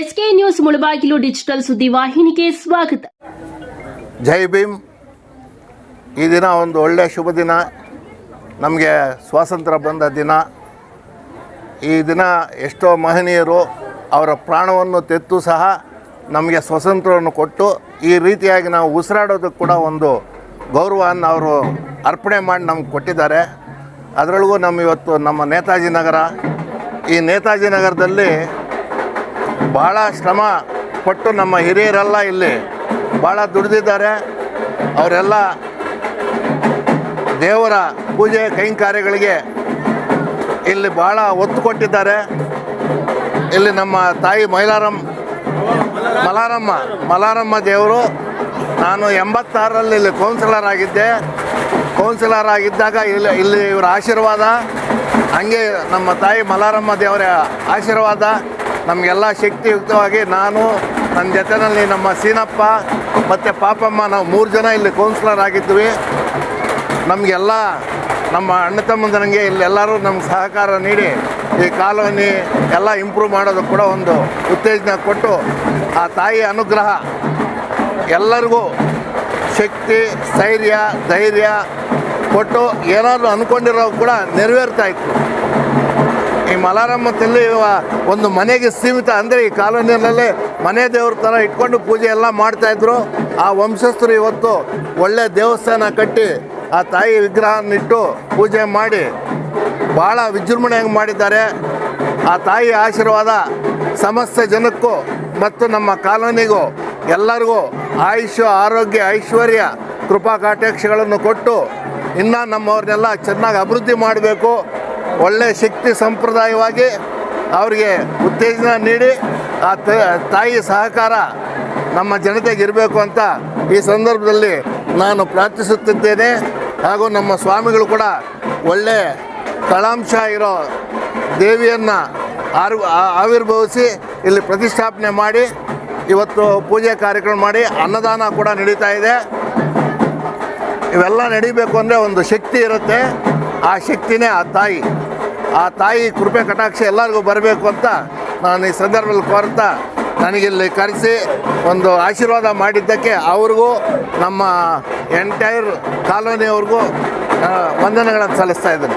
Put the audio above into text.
SK news Mulbagal digital ಸುದ್ದಿ ವಾಹಿನಿಗೆ ಸ್ವಾಗತ. ಜೈ ಭೀಮ್. ಈ ದಿನ ಒಂದು ಒಳ್ಳೆಯ ಶುಭ ದಿನ. ನಮಗೆ ಸ್ವಾತಂತ್ರ್ಯ ಬಂದ ದಿನ. ಈ ದಿನ ಎಷ್ಟೋ ಮಹನೀಯರು ಅವರ ಪ್ರಾಣವನ್ನು ತೆತ್ತು ಸಹ ನಮಗೆ ಸ್ವಾತಂತ್ರ್ಯವನ್ನು ಕೊಟ್ಟು ಈ ರೀತಿಯಾಗಿ ನಾವು ಉಸಿರಾಡೋದಕ್ಕೆ ಕೂಡ ಒಂದು ಗೌರವವನ್ನು ಅವರು ಅರ್ಪಣೆ ಮಾಡಿ ನಮ್ಗೆ ಕೊಟ್ಟಿದ್ದಾರೆ. ಅದರೊಳಗೂ ನಮ್ಮ ಇವತ್ತು ನಮ್ಮ ನೇತಾಜಿ ನಗರ. ಈ ನೇತಾಜಿ ನಗರದಲ್ಲಿ ಭಾಳ ಶ್ರಮ ಪಟ್ಟು ನಮ್ಮ ಹಿರಿಯರೆಲ್ಲ ಇಲ್ಲಿ ಭಾಳ ದುಡಿದಿದ್ದಾರೆ. ಅವರೆಲ್ಲ ದೇವರ ಪೂಜೆ ಕೈಂಕಾರ್ಯಗಳಿಗೆ ಇಲ್ಲಿ ಭಾಳ ಒತ್ತು ಕೊಟ್ಟಿದ್ದಾರೆ. ಇಲ್ಲಿ ನಮ್ಮ ತಾಯಿ ಮೈಲಾರಮ್ಮ ಮಲಾರಮ್ಮ ಮಲಾರಮ್ಮ ದೇವರು. ನಾನು ಎಂಬತ್ತಾರರಲ್ಲಿ ಇಲ್ಲಿ ಕೌನ್ಸಿಲರ್ ಆಗಿದ್ದೆ. ಕೌನ್ಸಿಲರ್ ಆಗಿದ್ದಾಗ ಇಲ್ಲಿ ಇಲ್ಲಿ ಇವರ ಆಶೀರ್ವಾದ, ಹಂಗೆ ನಮ್ಮ ತಾಯಿ ಮಲಾರಮ್ಮ ದೇವರ ಆಶೀರ್ವಾದ. ನಮಗೆಲ್ಲ ಶಕ್ತಿಯುಕ್ತವಾಗಿ ನಾನು ನನ್ನ ಜೊತೆಯಲ್ಲಿ ನಮ್ಮ ಸೀನಪ್ಪ ಮತ್ತು ಪಾಪಮ್ಮ, ನಾವು ಮೂರು ಜನ ಇಲ್ಲಿ ಕೌನ್ಸಿಲರ್ ಆಗಿದ್ವಿ. ನಮಗೆಲ್ಲ, ನಮ್ಮ ಅಣ್ಣ ತಮ್ಮಂದನಿಗೆ ಇಲ್ಲೆಲ್ಲರೂ ನಮ್ಗೆ ಸಹಕಾರ ನೀಡಿ ಈ ಕಾಲೋನಿ ಎಲ್ಲ ಇಂಪ್ರೂವ್ ಮಾಡೋದಕ್ಕೆ ಕೂಡ ಒಂದು ಉತ್ತೇಜನ ಕೊಟ್ಟು, ಆ ತಾಯಿ ಅನುಗ್ರಹ, ಎಲ್ಲರಿಗೂ ಶಕ್ತಿ ಸ್ಥೈರ್ಯ ಧೈರ್ಯ ಕೊಟ್ಟು ಏನಾದರೂ ಅಂದ್ಕೊಂಡಿರೋ ಕೂಡ ನೆರವೇರ್ತಾ ಇತ್ತು. ಈ ಮಲಾರಾಮದಲ್ಲಿ ಒಂದು ಮನೆಗೆ ಸೀಮಿತ, ಅಂದರೆ ಈ ಕಾಲೋನಿಯಲ್ಲೇ ಮನೆ ದೇವ್ರ ಥರ ಇಟ್ಕೊಂಡು ಪೂಜೆ ಎಲ್ಲ ಮಾಡ್ತಾಯಿದ್ರು ಆ ವಂಶಸ್ಥರು ಇವತ್ತು ಒಳ್ಳೆ ದೇವಸ್ಥಾನ ಕಟ್ಟಿ ಆ ತಾಯಿ ವಿಗ್ರಹನಿಟ್ಟು ಪೂಜೆ ಮಾಡಿ ಭಾಳ ವಿಜೃಂಭಣೆಯಾಗಿ ಮಾಡಿದ್ದಾರೆ. ಆ ತಾಯಿ ಆಶೀರ್ವಾದ ಸಮಸ್ತ ಜನಕ್ಕೂ ಮತ್ತು ನಮ್ಮ ಕಾಲೋನಿಗೂ ಎಲ್ಲರಿಗೂ ಆಯುಷ ಆರೋಗ್ಯ, ಐಶ್ವರ್ಯ ಕೃಪಾ ಕಾಟಾಕ್ಷಗಳನ್ನು ಕೊಟ್ಟು ಇನ್ನು ನಮ್ಮವ್ರನ್ನೆಲ್ಲ ಚೆನ್ನಾಗಿ ಅಭಿವೃದ್ಧಿ ಮಾಡಬೇಕು. ಒಳ್ಳೆ ಶಕ್ತಿ ಸಂಪ್ರದಾಯವಾಗಿ ಅವರಿಗೆ ಉತ್ತೇಜನ ನೀಡಿ ಆ ತಾಯಿ ಸಹಕಾರ ನಮ್ಮ ಜನತೆಗೆ ಇರಬೇಕು ಅಂತ ಈ ಸಂದರ್ಭದಲ್ಲಿ ನಾನು ಪ್ರಾರ್ಥಿಸುತ್ತಿದ್ದೇನೆ. ಹಾಗೂ ನಮ್ಮ ಸ್ವಾಮಿಗಳು ಕೂಡ ಒಳ್ಳೆ ಕಳಾಂಶ ಇರೋ ದೇವಿಯನ್ನು ಆರ್ ಆವಿರ್ಭವಿಸಿ ಇಲ್ಲಿ ಪ್ರತಿಷ್ಠಾಪನೆ ಮಾಡಿ, ಇವತ್ತು ಪೂಜೆ ಕಾರ್ಯಕ್ರಮ ಮಾಡಿ ಅನ್ನದಾನ ಕೂಡ ನಡೀತಾ ಇದೆ. ಇವೆಲ್ಲ ನಡಿಬೇಕು ಅಂದರೆ ಒಂದು ಶಕ್ತಿ ಇರುತ್ತೆ. ಆ ಶಕ್ತಿನೇ ಆ ತಾಯಿ. ಆ ತಾಯಿ ಕೃಪೆ ಕಟಾಕ್ಷ ಎಲ್ಲರಿಗೂ ಬರಬೇಕು ಅಂತ ನಾನು ಈ ಸಂದರ್ಭದಲ್ಲಿ ಕೋರ್ತಾ ನನಗಿಲ್ಲಿ ಕರೆಸಿ ಒಂದು ಆಶೀರ್ವಾದ ಮಾಡಿದ್ದಕ್ಕೆ ಅವ್ರಿಗೂ ನಮ್ಮ ಎಂಟೈರ್ ಕಾಲೋನಿಯವ್ರಿಗೂ ವಂದನೆಗಳನ್ನು ಸಲ್ಲಿಸ್ತಾ ಇದ್ದೀನಿ.